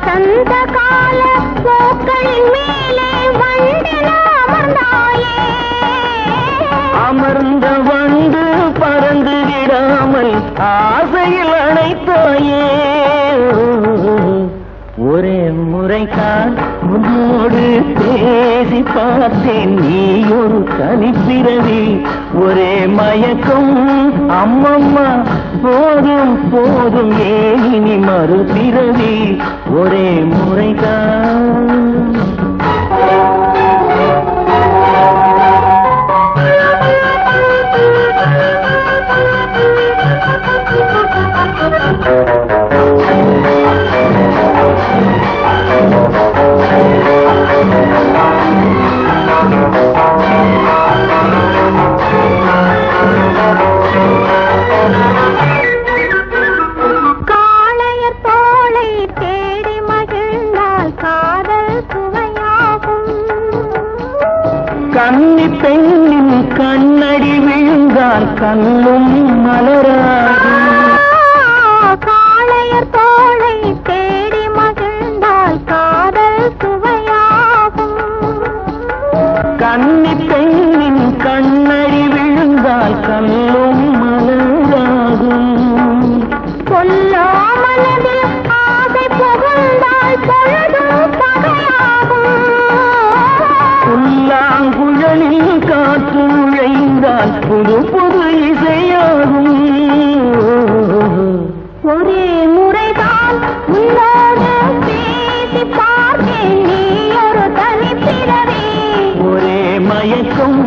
வசந்த கால பூக்களின் மேலே வண்டில் அமர்ந்தாயே. அமர்ந்த வந்து பறந்து விடாமல் ஆசையில் அணைத்தாயே. ஒரே முறைதான் உன்னோடு பேசி பார்த்தேன். நீ ஒரு தனிப்பிறவி ஒரே மயக்கம். அம்மம்மா போதும் போதும். ஏன் இனி மறுபிறவி. ஒரே முறைதான். Thank you. கன்னி பெண்ணின் கண்ணடி விழுந்தால் கண்ணும் மலரா. ஒரே முறைதான் உன்னோடு பேசி பார்த்தேன் நீ ஒரு தனிப்பிறவி ஒரே மயக்கம்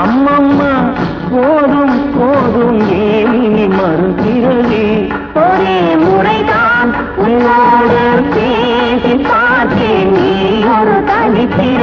அம்மம்மா போதும் போதும் ஏனி மறுபிறவி ஒரே முறைதான் உன்னோடு பேசி பார்த்தேன் நீ ஒரு தனிப்பிறவி